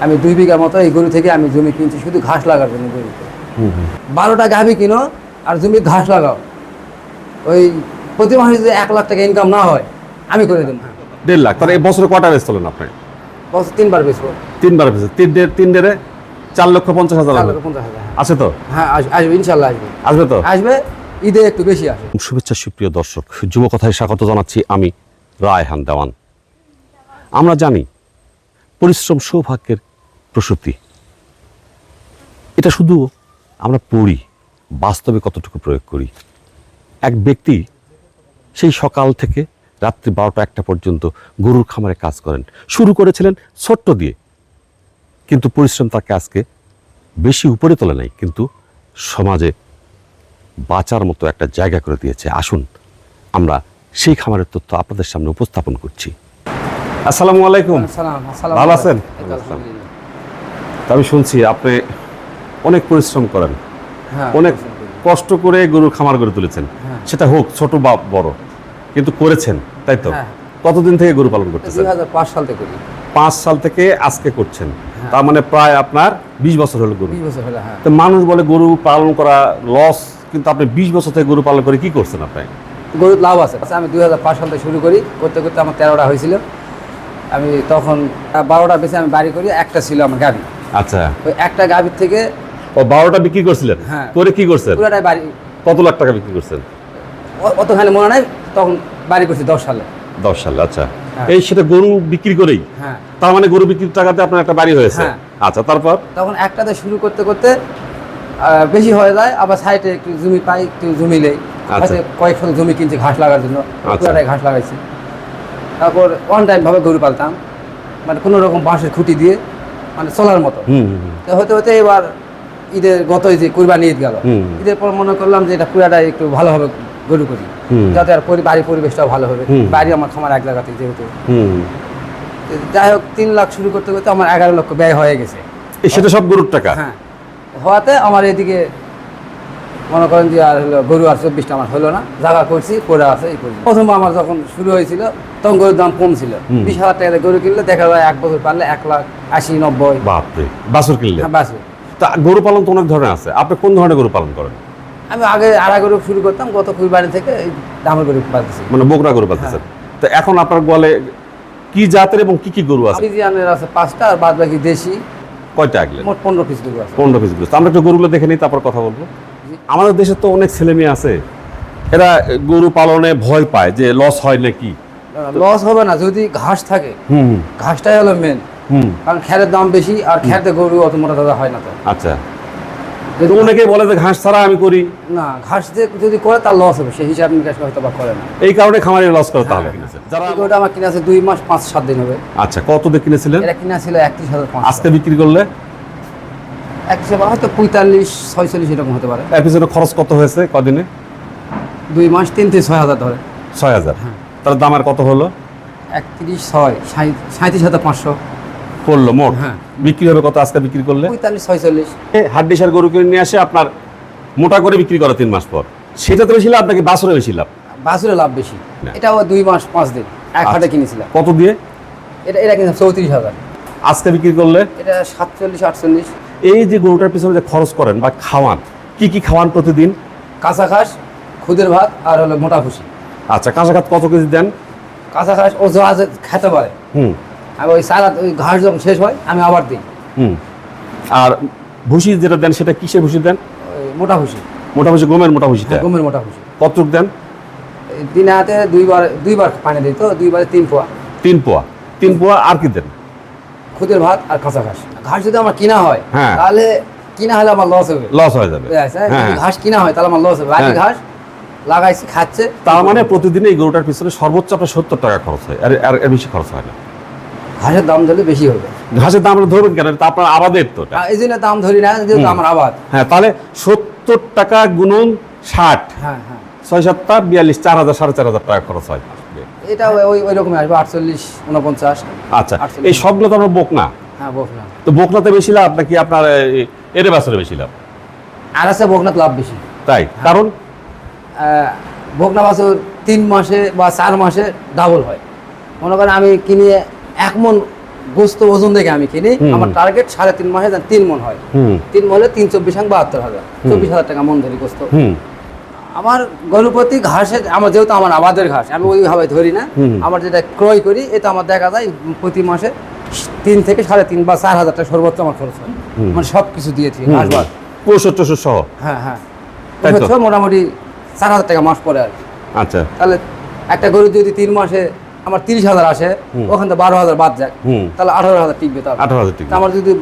আমি দুই বিঘা মতো এই গরু থেকে আমি জমি কিনছি শুধু ঘাস লাগার জন্য হুম বারোটা গাভি কিনো আর জমি ঘাস লাগাও। ওই প্রতি মাসে যদি এক লাখ টাকা ইনকাম না হয় আমি করে দেবো। দেড় লাখ তাহলে এই বছরে কটা বেচ তোলেন আপনি? বছর তিনবার বেচবো। তিনবার বেচে তিন ডে- তিন ডেরে চার লক্ষ পঞ্চাশ হাজার পঞ্চাশ হাজার। আছে তো? হ্যাঁ আসবে ইনশাল্লাহ আসবে। আসবে তো? আসবে ঈদে একটু বেশি আসে শুভেচ্ছা সুপ্রিয় দর্শক যুব কথায় স্বাগত জানাচ্ছি আমি রায়হান দেওয়ান। আমরা জানি পরিশ্রম সৌভাগ্যের প্রসূতি। এটা শুধু আমরা পড়ি বাস্তবে কতটুকু প্রয়োগ করি। এক ব্যক্তি সেই সকাল থেকে রাত্রি বারোটা একটা পর্যন্ত গরুর খামারে কাজ করেন। শুরু করেছিলেন ছোট্ট দিয়ে। কিন্তু পরিশ্রম তাকে আজকে বেশি উপরে তোলে নাই কিন্তু সমাজে বাঁচার মতো একটা জায়গা করে দিয়েছে। আসুন আমরা সেই খামারের তথ্য আপনাদের সামনে উপস্থাপন করছি। আসসালামু আলাইকুম। ভালো আছেন? এই তো আলহামদুলিল্লাহ। তা আমি শুনছি আপনি অনেক পরিশ্রম করেন। হ্যাঁ অনেক কষ্ট করে গরুর খামার গড়ে তুলেছেন। হ্যাঁ। সেটা হোক ছোট বা বড় কিন্তু করেছেন তাই তো? হ্যাঁ। কতদিন থেকে গরু পালন করতেছেন? পাঁচ সাল থেকে পাঁচ সাল থেকে আজকে করছেন। তার মানে প্রায় আপনার বিশ বছর হলো গরু। তো মানুষ বলে গরু পালন করা লস কিন্তু আপনি বিশ বছর থেকে গরু পালন করে কি করছেন আপনি? গরুর লাভ আছে। আচ্ছা, আমি দুই হাজার পাঁচ সাল থেকে শুরু করি। করতে করতে আমার তেরোটা হয়েছিল। আমি তখন বারোটা বেশি আমি বাড়ি করি একটা ছিল আমার গাভি। আচ্ছা। ওই একটা গাভির থেকে ও বারোটা বিক্রি করছিলেন? হ্যাঁ। করে কি করছেন? পুরাটাই বাড়ি। কত লাখ টাকা বিক্রি করছেন? অতখানি মনে নাই তখন বাড়ি করছি দশ সালে। দশ সালে আচ্ছা। হ্যাঁ। এই সেটা গরু বিক্রি করেই? হ্যাঁ। তার মানে গরু বিক্রির টাকাতে আপনার একটা বাড়ি হয়েছে? হ্যাঁ। আচ্ছা তারপর? তখন একটাতে শুরু করতে করতে বেশি হয়ে যায় আবার সাইডে একটু জমি পাই একটু জমি নেই। আচ্ছা। কয়েক শত জমি কিনছি ঘাস লাগার জন্য। পুরাটাই ঘাস লাগাইছি। তারপর ওয়ান টাইম ভাবে গরু পালতাম। মানে কোনো রকম বাঁশের খুঁটি দিয়ে মানে চলার মতো। তো হতে হতে এবার ঈদের গত যে কুরবানি ঈদ গেল ঈদের পর মনে করলাম যে এটা পুরাটা একটু ভালোভাবে গরু করি। যাতে আর বাড়ির পরিবেশটাও ভালো হবে। বাড়ি আমার খামার এক জায়গাতে যেহেতু। হুম। যাই হোক তিন লাখ শুরু করতে করতে আমার এগারো লক্ষ ব্যয় হয়ে গেছে। সেটা সব গরুর টাকা? হ্যাঁ। হওয়াতে আমার এদিকে মনে করেন যে আর হলো গরু আর চব্বিশটা আমার হলো না। জায়গা করছি করে আছে এই পর্যন্ত। প্রথম আমার যখন শুরু হয়েছিল তখন গরুর দাম কম ছিল। বিশ হাজার টাকা গরু কিনলে দেখা যায় এক বছর পারলে এক লাখ আশি নব্বই। বাপরে বাছুর কিনলে? হ্যাঁ বাসে তা গরু পালন তো অনেক ধরনের আছে। আপনি কোন ধরনের গরু পালন করেন? আমি আগে আড়া গরু শুরু করতাম গত কুরবানি থেকে দামের গরু পালতেছি। মানে বকরা গরু পালতেছেন। তো এখন আপনার গোয়ালে কি জাতের এবং কি কি গরু আছে? ফ্রিজিয়ানের আছে পাঁচটা আর বাদ বাকি দেশি। কয়টা আগলেন মোট পনেরো পিস গরু আছে। পনেরো পিস গরু আমরা একটু গরুগুলো দেখে নিই তারপর কথা বলব। আমাদের দেশে তো অনেক ছেলে মেয়ে আছে। এরা গরু পালনে ভয় পায় যে লস হয় নাকি। লস হবে না যদি ঘাস থাকে। ঘাসটাই হলো মেন হুম। কারণ খ্যারের দাম বেশি আর খ্যারতে গরু অত মোটা তাজা হয় না তো। আচ্ছা। যদি অনেকে বলে যে ঘাস ছাড়া আমি করি। না ঘাস দিয়ে যদি করে তার লস হবে সেই হিসাব নিকাশ হয়তো বা করে না। এই কারণে খামারে লস করে তাহলে কিনেছেন যারা গরুটা আমার কিনা আছে দুই মাস পাঁচ সাত দিন হবে। আচ্ছা কত দিয়ে কিনেছিলেন? এটা কিনা ছিল একত্রিশ হাজার আজকে বিক্রি করলে? হাজার হয়তো পঁয়তাল্লিশ ছয়চল্লিশ এরকম হতে পারে। খরচ কত হয়েছে কদিনে? দুই মাস তিন থেকে ছয় হাজার ধরে। ছয় হাজার? তাহলে দাম আর কত হলো? একত্রিশ ছয় সাঁত্রিশ হাজার পাঁচশো। পড়ল মোট? হ্যাঁ। বিক্রি হবে কত আজকে বিক্রি করলে? পঁয়তাল্লিশ ছয়চল্লিশ। হাড্ডিসার গরু কিনে নিয়ে আসে আপনার মোটা করে বিক্রি করে তিন মাস পর। সেটা তো বেশি লাভ নাকি বাসরে বেশি লাভ? বাছুরে লাভ বেশি। এটা দুই মাস পাঁচ দিন। এক হাটে আচ্ছা। কিনেছিলাম। কত দিয়ে? এটা এটা কিনেছিলাম চৌত্রিশ হাজার। আজকে বিক্রি করলে? এটা সাতচল্লিশ আটচল্লিশ। এই যে গরুটার পিছনে যে খরচ করেন বা খাওয়ান কি কি খাওয়ান প্রতিদিন? কাঁচা ঘাস খুদের ভাত আর হলো মোটা ভুসি। আচ্ছা কাঁচা ঘাস কত কেজি দেন? কাঁচা ঘাস ও যা খেতে পারে। হুম। আমি ওই সারা ওই ঘাস যখন শেষ হয় আমি আবার দিই। হুম। আর ভুসি যেটা দেন সেটা কিসের ভুসি দেন? মোটা ভুসি। মোটা ভুসি গমের মোটা ভুসিটা হ্যাঁ, গমের মোটা ভুসি। কতটুক দেন? দিনে হাতে দুইবার দুইবার পানি দিই তো দুইবারে তিন পোয়া। তিন পোয়া। তিন পোয়া আর কি দেন? খুদের ভাত আর কাঁচা ঘাস। ঘাস যদি আমার কিনা হয় হ্যাঁ। তাহলে কিনা হলে আমার লস হবে। লস হয়ে যাবে? হ্যাঁ যদি ঘাস কিনা হয় তাহলে আমার লস হবে। হ্যাঁ। ঘাস লাগাইছি খাচ্ছে। তার মানে প্রতিদিন এই গরুটার পিছনে সর্বোচ্চ আপনার সত্তর টাকা খরচ হয়। আর আর বেশি খরচ হয় না। ঘাসের দাম ধরলে বেশি হবে। ঘাসের দাম ধরবেন কেন? তো আপনার আবাদের তো এই জন্য দাম ধরি না যেহেতু আমার আবাদ। হ্যাঁ তাহলে সত্তর টাকা গুণন ষাট। হ্যাঁ হ্যাঁ। ছয় সাতটা বিয়াল্লিশ চার হাজার সাড়ে চার হাজার টাকা খরচ হয়। এটা ওই ওই রকমই আসবে আটচল্লিশ উনপঞ্চাশ আচ্ছা এই সবগুলো তো আপনার বোকনা হ্যাঁ বকনা তো বোকনাতে বেশি লাভ নাকি আপনার এর বাছরে বেশি লাভ? আর আছে বকনাত লাভ বেশি। তাই? কারণ? আহ, বকনা বাছুর তিন মাসে বা চার মাসে ডাবল হয়। মনে করেন আমি কিনে এক মন গোস্ত ওজন দেখে আমি কিনি আমার টার্গেট সাড়ে তিন মাসে তিন মন হয়। তিন মনে তিন চব্বিশ বাহাত্তর হাজার। চব্বিশ হাজার টাকা মন ধরি গোস্ত। আমার গরুপতি ঘাসে আমার যেহেতু আমার আবাদের ঘাস আমি ওইভাবে ধরি না। আমার যেটা ক্রয় করি এটা আমার দেখা যায় প্রতি মাসে তিন থেকে সাড়ে তিন বা চার হাজার টাকা সর্বোচ্চ আমার খরচ হয়। মানে সব কিছু দিয়েছি ঘাস বাদ পঁয়ষট্টি সহ? হ্যাঁ হ্যাঁ। তাই মোটামুটি চার হাজার টাকা মাস পরে আর কি। আচ্ছা। তাহলে একটা গরু যদি তিন মাসে আমার তিরিশ হাজার আসে ওখান থেকে বারো হাজার বাদ যাক। তাহলে আঠারো হাজার টিকবে তাহলে। আঠারো হাজার। আমার যদি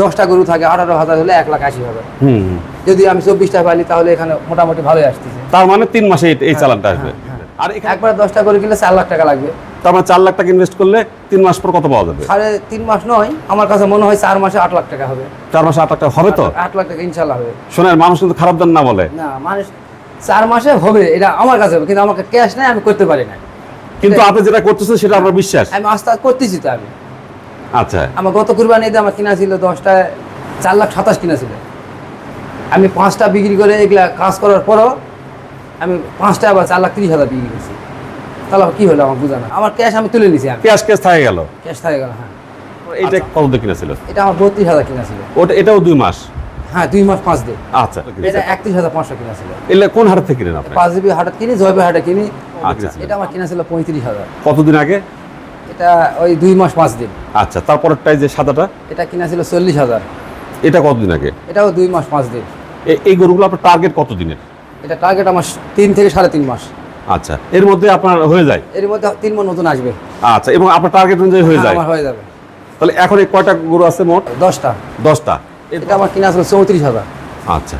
দশটা গরু থাকে আঠারো হাজার হলে এক লাখ আশি হবে। হুম। যদি আমি চব্বিশটা পাইলি তাহলে এখানে মোটামুটি ভালোই আসতেছে। তার মানে তিন মাসে এই- এই চালানটা আসবে। হ্যাঁ, আর একবার দশটা করে কিনলে চার লাখ টাকা লাগবে। তার মানে চার লাখ টাকা ইনভেস্ট করলে তিন মাস পর কত পাওয়া যাবে? সাড়ে তিন মাস নয় আমার কাছে মনে হয় চার মাসে আট লাখ টাকা হবে। চার মাসে আট লাখ টাকা হবে তো? আট লাখ টাকা ইনশাল্লাহ হবে। শোনেন মানুষ কিন্তু খারাপ দেন না বলে। না মানুষ চার মাসে হবে এটা আমার কাছে হবে কিন্তু আমাকে ক্যাশ নেই আমি করতে পারি না কিন্তু আপনি যেটা করতেছেন সেটা আপনার বিশ্বাস। আমি আস্তে করতেছি তো আমি। আচ্ছা। আমার গত কুরবানিতে আমার কিনা ছিল দশটায় চার লাখ সাতাশ কিনা ছিল। আমি পাঁচটা বিক্রি করে এগুলা কাজ করার পরও আমি পাঁচটা আবার চার লাখ তিরিশ হাজার বিক্রি করছি। তাহলে কি হলো আমার বোঝা না আমার ক্যাশ আমি তুলে নিছি ক্যাশ ক্যাশ থাকে গেল? ক্যাশ থাকে গেল হ্যাঁ। এটা কত দিয়ে কিনেছিল? এটা আমার বত্রিশ হাজার কিনা ছিল ওটা এটাও দুই মাস? হ্যাঁ দুই মাস পাঁচ দিন। আচ্ছা। এটা একত্রিশ হাজার পাঁচশো কিনা ছিল এলে কোন হাট থেকে কিনেন আপনি? পাঁচ জিবি হাটে কিনি জয়বে হাটে কিনি। আচ্ছা। এটা আমার কিনা ছিল পঁয়ত্রিশ হাজার। কতদিন আগে? এটা ওই দুই মাস পাঁচ দিন। আচ্ছা তারপরেরটাই যে সাদাটা? এটা কিনা ছিল চল্লিশ হাজার। এটা কতদিন আগে? এটাও দুই মাস পাঁচ দিন। এই গরুগুলো আপনার টার্গেট কত দিনের? এটা টার্গেট আমার তিন থেকে সাড়ে তিন মাস। আচ্ছা এর মধ্যে আপনার হয়ে যায়? এর মধ্যে তিন মন নতুন আসবে। আচ্ছা এবং আপনার টার্গেট অনুযায়ী হয়ে হ্যাঁ, যায়? আমার হয়ে যাবে। তাহলে এখন এই কয়টা গরু আছে মোট? দশটা। দশটা। এটা আমার কিনা ছিল চৌত্রিশ হাজার। আচ্ছা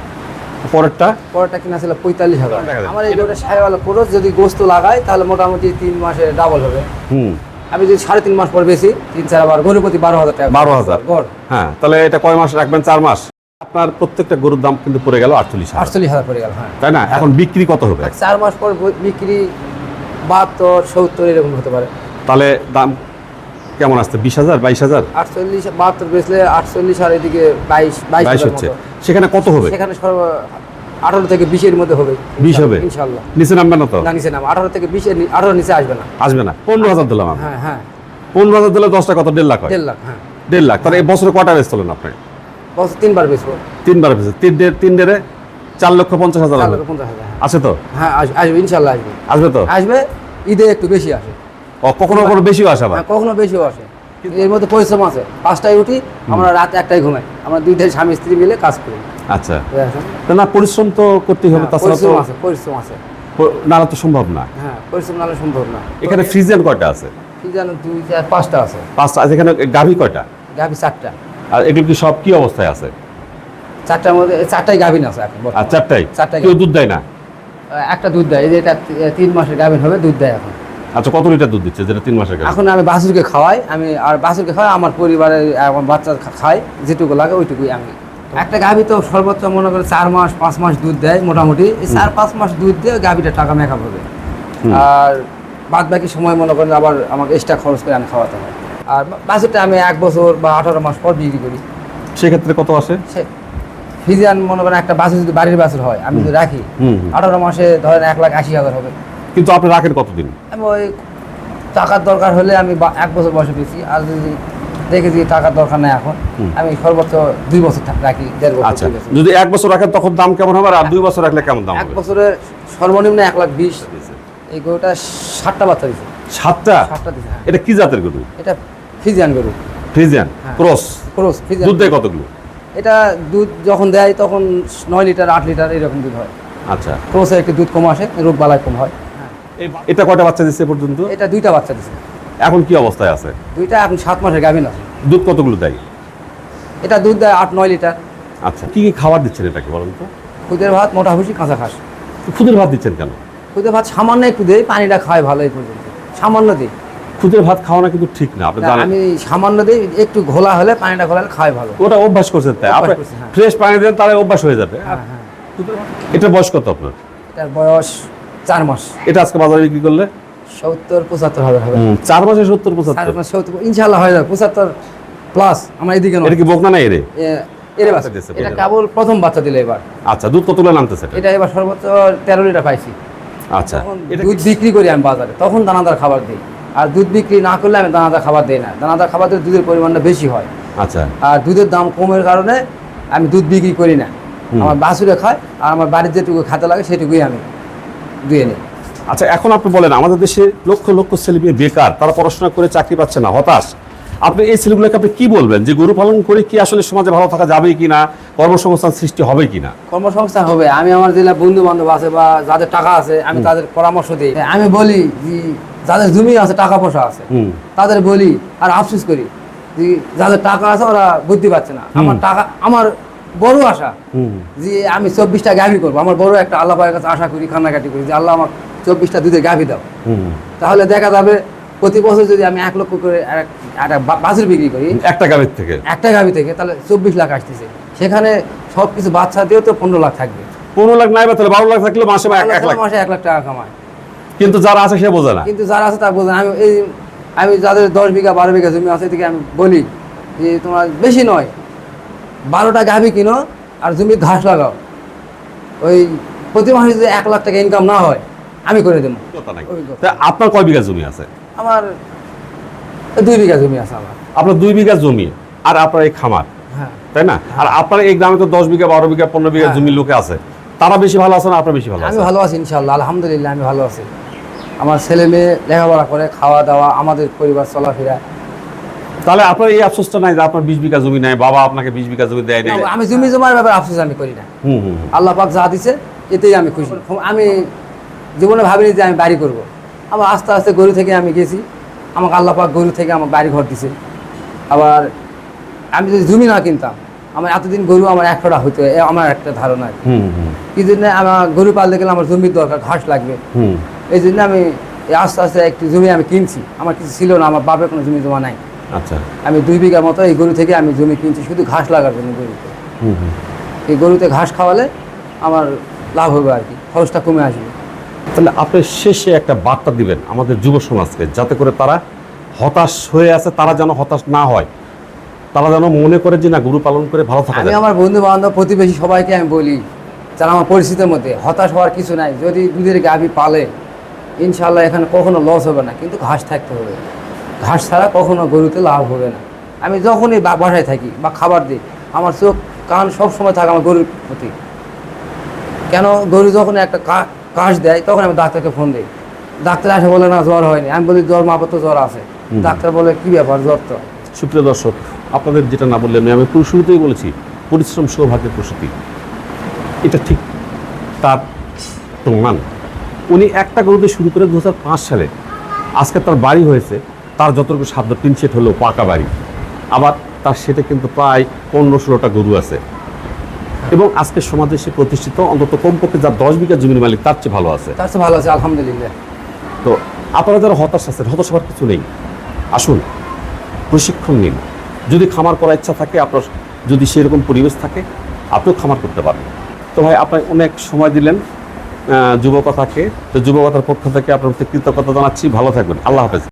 পরেরটা? পরেরটা কিনা ছিল পঁয়তাল্লিশ হাজার। আমার এই গরুটা সাহেবালা খরচ যদি গোস্ত লাগাই তাহলে মোটামুটি তিন মাসে ডাবল হবে। হুম। আমি যদি সাড়ে তিন মাস পর বেশি তিন চার বার গরু প্রতি বারো হাজার টাকা। 12,000 গড়। হ্যাঁ তাহলে এটা কয় মাস রাখবেন? চার মাস? আপনার প্রত্যেকটা গরুর দাম কিন্তু পড়ে গেল আটচল্লিশ আটচল্লিশ হাজার পড়ে গেল হ্যাঁ। তাই না? এখন বিক্রি কত হবে? চার মাস পর বিক্রি বাহাত্তর সত্তর এরকম হতে পারে। তাহলে দাম কেমন আসছে? বিশ হাজার বাইশ হাজার? আটচল্লিশ বাহাত্তর বেচলে আটচল্লিশ আর এদিকে বাইশ বাইশ বাইশ হচ্ছে। সেখানে কত হবে? সেখানে সর্ব আঠারো থেকে বিশের মধ্যে হবে। বিশ হবে? ইনশাল্লাহ নিচে নামবে না তো? না নিচে নাম আঠারো থেকে বিশের আঠারো নিচে আসবে না। আসবে না। পনেরো হাজার দিলাম হ্যাঁ হ্যাঁ। পনেরো হাজার দিলে দশটা কত? দেড় লাখ দেড় লাখ হ্যাঁ। দেড় লাখ। তাহলে এই বছরে কটা বেচ আপনি বছর তিনবার বেচবো। তিনবার তিন ডেড় তিন ডেড়ে চার লক্ষ পঞ্চাশ হাজার চার। লক্ষ পঞ্চাশ হাজার। আছে তো? হ্যাঁ আসবে ইনশাল্লাহ আসবে। আসবে তো? আসবে ঈদে একটু বেশি আসে। ও কখনো কখনো বেশিও আসে আবার? হ্যাঁ, কখনো বেশিও আসে। এর মধ্যে পরিশ্রম আছে। পাঁচটায় উঠি আমরা রাত একটাই ঘুমাই। আমরা দুইটাই স্বামী স্ত্রী মিলে কাজ করি। আচ্ছা। না পরিশ্রম তো করতেই হবে হ্যাঁ, তাছাড়া তো আছে পরিশ্রম আছে। প- তো সম্ভব না। হ্যাঁ পরিশ্রম নাহলে সম্ভব না। এখানে ফ্রিজিয়ান কয়টা আছে? কি দুই চার পাঁচটা আছে। পাঁচটা আছে এখানে গাভী কয়টা? গাভি চারটা। আর এগুলো কি সব কি অবস্থায় আছে? চারটার মধ্যে চারটাই গাভিন আছে এখন আর। চারটাই? চারটাই কেউ দুধ দেয় না? একটা দুধ দেয় এই যে এটা তিন মাসের গাভিন হবে দুধ দেয় এখন। আচ্ছা কত লিটার দুধ দিচ্ছে যেটা তিন মাসের এখন আমি বাছুরকে খাওয়াই আমি আর বাছুরকে খাওয়াই আমার পরিবারের আমার বাচ্চা খা- খায় যেটুকু লাগে ওইটুকুই আমি। একটা গাভি তো সর্বোচ্চ মনে করে চার মাস পাঁচ মাস দুধ দেয় মোটামুটি চার পাঁচ মাস দুধ দিয়ে গাভিটা টাকা মেকআপ হবে। আর বাদ বাকি সময় মনে করেন আবার আমাকে এক্সট্রা খরচ করে আমি খাওয়াতে হয়। আর বা- বাছুরটা আমি এক বছর বা আঠারো মাস পর বিক্রি করি। সেক্ষেত্রে কত আসে? সে ফিজিয়ান মনে করেন একটা বাছুর যদি বাড়ির বাছুর হয় আমি যদি রাখি। আঠারো মাসে ধরেন এক লাখ আশি হাজার হবে। কিন্তু আপনি রাখেন কতদিন? আমি ওই টাকার দরকার হলে আমি এক বছর বয়সে পেয়েছি আর যদি দেখে যে টাকার দরকার নেই এখন আমি সর্বোচ্চ দুই বছর থাক- রাখি দেড় বছর আচ্ছা যদি এক বছর রাখেন তখন দাম কেমন হবে আর দুই বছর রাখলে কেমন দাম এক বছরের সর্বনিম্ন এক লাখ বিশ। এই গরুটা ষাটটা বাচ্চা দিছে। সাতটা? ষাটটা দিছে হ্যাঁ। এটা কি জাতের গরু? এটা ফিজিয়ান গরু। ফ্রিজিয়ান হ্যাঁ। ক্রস? ক্রোস ফিজিয়ান দুধ দেয় কতগুলো? এটা দুধ যখন দেয় তখন নয় লিটার আট লিটার এরকম দুধ হয়। আচ্ছা। ক্রোসে একটু দুধ কম আসে রোগ বালায় কম হয়। এটা কয়টা বাচ্চা দিচ্ছে পর্যন্ত? এটা দুইটা বাচ্চা দিছে। এখন কি অবস্থায় আছে? দুইটা এখন সাত মাসের গাভিন আছে। দুধ কতগুলো দেয়? এটা দুধ দেয় আট নয় লিটার। আচ্ছা কি কি খাবার দিচ্ছেন এটাকে বলুন তো? খুদের ভাত মোটা ভুসি কাঁচা ঘাস। খুদের ভাত দিচ্ছেন কেন? খুদে ভাত সামান্য একটু দেই পানিটা খায় ভালো এই পর্যন্ত। সামান্য দিই। খুদের ভাত খাওয়ানো কিন্তু ঠিক না আপনি জানেন। আমি সামান্য দিই একটু ঘোলা হলে পানিটা ঘোলালে খায় ভালো। ওটা অভ্যাস করছেন তাই। আপনি হ্যাঁ। ফ্রেশ পানি দেন তাহলে অভ্যাস হয়ে যাবে। হ্যাঁ হ্যাঁ। এটা বয়স কত আপনার? এটার বয়স চার মাস। এটা আজকে বাজারে বিক্রি করলে? সত্তর পঁচাত্তর হাজার হবে। চার মাসে সত্তর পঁচাত্তর। মাস সত্তর ইনশাল্লাহ হয়ে যাবে পঁচাত্তর প্লাস আমার এদিকে এটা কি বোক না না এরে বাচ্চা দিয়েছে, এটা কেবল প্রথম বাচ্চা দিলে এবার। আচ্ছা দুধ কতগুলো নামতেছে এটা? এবার সর্বোচ্চ তেরো লিটার পাইছি। আচ্ছা। দুধ বিক্রি করি আমি বাজারে তখন দানাদার খাবার দিই। আর দুধ বিক্রি না করলে আমি দানাদার খাবার দিই না। দানাদার খাবার দিলে দুধের পরিমাণটা বেশি হয়। আচ্ছা। আর দুধের দাম কমের কারণে আমি দুধ বিক্রি করি না। আমার বাসুরে খায় আর আমার বাড়ির যেটুকু খাতে লাগে সেটুকুই আমি দুয়ে নিই। আচ্ছা এখন আপনি বলেন আমাদের দেশে লক্ষ লক্ষ ছেলে মেয়ে বেকার তারা পড়াশোনা করে চাকরি পাচ্ছে না হতাশ। আপনি এই ছেলেগুলোকে আপনি কি বলবেন? যে গরু পালন করে কি আসলে সমাজে ভালো থাকা যাবে কি না কর্মসংস্থান সৃষ্টি হবে কি না কর্মসংস্থান হবে। আমি আমার জেলা বন্ধু বান্ধব আছে বা যাদের টাকা আছে আমি তাদের পরামর্শ দিই। আমি বলি যে যাদের জমি আছে টাকা পয়সা আছে তাদের বলি আর আফসোস করি যে যাদের টাকা আছে ওরা বুদ্ধি পাচ্ছে না। আমার টাকা আমার বড় আশা হুম। যে আমি চব্বিশটা গাভি করব। আমার বড় একটা আল্লাহ কাছে আশা করি কান্নাকাটি করি যে আল্লাহ আমার চব্বিশটা দুধের গাভি দাও। তাহলে দেখা যাবে প্রতি বছর যদি আমি এক লক্ষ করে এক- একটা বাছুর বিক্রি করি একটা গাভীর থেকে? একটা গাভি থেকে তাহলে চব্বিশ লাখ আসতেছে। সেখানে সব কিছু বাচ্চা দিয়েও তো পনেরো লাখ থাকবে। পনেরো লাখ নাই বা তাহলে বারো লাখ থাকলে মাসে এক- এক লাখ। মাসে এক লাখ টাকা কামায়। কিন্তু যারা আছে সে বোঝে না। কিন্তু যারা আছে তা বোঝেন আমি এই আমি যাদের দশ বিঘা বারো বিঘা জমি আছে থেকে আমি বলি যে তোমার বেশি নয় বারোটা গাভি কিনো আর জমি ঘাস লাগাও। ওই প্রতি মাসে যদি এক লাখ টাকা ইনকাম না হয় আমি করে দেবো। আপনার কয় বিঘা জমি আছে? আমার দুই বিঘা জমি আছে আমার। আপনার দুই বিঘা জমি আর আপনার এই খামার হ্যাঁ। তাই না? আর আপনার এই গ্রামে তো দশ বিঘা বারো বিঘা পনেরো বিঘা হ্যাঁ। জমি লোকে আছে। তারা বেশি ভালো আছে না আপনার বেশি ভালো আমি ভালো আছি ইনশাল্লাহ আলহামদুলিল্লাহ আমি ভালো আছি। আমার ছেলে মেয়ে লেখাপড়া করে খাওয়া দাওয়া আমাদের পরিবার চলাফেরা। তাহলে আপনার এই আফসোসটা নাই যে আপনার বিশ বিঘা জমি নাই বাবা আপনাকে বিশ বিঘা জমি দেয় নাই? আমি জমি জমার ব্যাপারে আফসোস আমি করি না। হুম হুম হুম। আল্লাহ পাক যা দিছে এতেই আমি খুশি। আমি জীবনে ভাবিনি যে আমি বাড়ি করব। আবার আস্তে আস্তে গরু থেকে আমি গেছি। আমাকে আল্লাহ পাক গরু থেকে আমার বাড়ি ঘর দিছে। আবার আমি যদি জমি না কিনতাম আমার এতদিন গরু আমার একটা হতো এ আমার একটা ধারণা কি। জন্য আমার গরু পালতে গেলে আমার জমির দরকার ঘাস লাগবে। হুম। এই জন্য আমি এই আস্তে আস্তে একটি জমি আমি কিনছি। আমার কিছু ছিল না আমার বাপের কোনো জমি জমা নাই। আচ্ছা। আমি দুই বিঘা মতো এই গরু থেকে আমি জমি কিনছি শুধু ঘাস লাগার জন্য গরুতে। এই গরুতে ঘাস খাওয়ালে আমার লাভ হবে আর কি খরচটা কমে আসবে। তাহলে আপনি শেষে একটা বার্তা দিবেন আমাদের যুব সমাজকে যাতে করে তারা হতাশ হয়ে আছে তারা যেন হতাশ না হয়। তারা যেন মনে করে যে না গরু পালন করে ভালো থাকে আমি আমার বন্ধু বান্ধব প্রতিবেশী সবাইকে আমি বলি যারা আমার পরিস্থিতির মধ্যে হতাশ হওয়ার কিছু নাই যদি দুধের গাভি পালে ইনশাল্লাহ এখানে কখনো লস হবে না কিন্তু ঘাস থাকতে হবে। ঘাস ছাড়া কখনো গরুতে লাভ হবে না। আমি যখনই বাসায় থাকি বা খাবার দিই আমার চোখ কান সবসময় থাকে আমার গরুর প্রতি। কেন? গরু যখন একটা কাশ দেয় তখন আমি ডাক্তারকে ফোন দিই। ডাক্তার আসে বলে না জ্বর হয়নি। আমি বলি জ্বর মাপা তো জ্বর আছে। ডাক্তার বলে কি ব্যাপার জ্বর তো? সুপ্রিয় দর্শক আপনাদের যেটা না বললেন আমি শুরুতেই বলেছি পরিশ্রম সৌভাগ্যের প্রসূতি। এটা ঠিক তার প্রমাণ। উনি একটা গরুতে শুরু করে দু হাজার পাঁচ সালে আজকে তার বাড়ি হয়েছে তার যতটুকু সাধ্য তিন সেট হলেও পাকা বাড়ি। আবার তার সেটা কিন্তু প্রায় পনেরো ষোলোটা গরু আছে। এবং আজকে সমাজে সে প্রতিষ্ঠিত অন্তত কমপক্ষে যার দশ বিঘা জমির মালিক তার চেয়ে ভালো আছে। তার চেয়ে ভালো আছে আলহামদুলিল্লাহ। তো আপনারা যারা হতাশ আছেন হতাশ হওয়ার কিছু নেই। আসুন প্রশিক্ষণ নিন। যদি খামার করার ইচ্ছা থাকে আপনার যদি সেরকম পরিবেশ থাকে আপনিও খামার করতে পারেন তো ভাই আপনি অনেক সময় দিলেন যুবকথাকে তো যুবকথার পক্ষ থেকে আপনার প্রতি কৃতজ্ঞতা জানাচ্ছি। ভালো থাকবেন। আল্লাহ হাফেজ।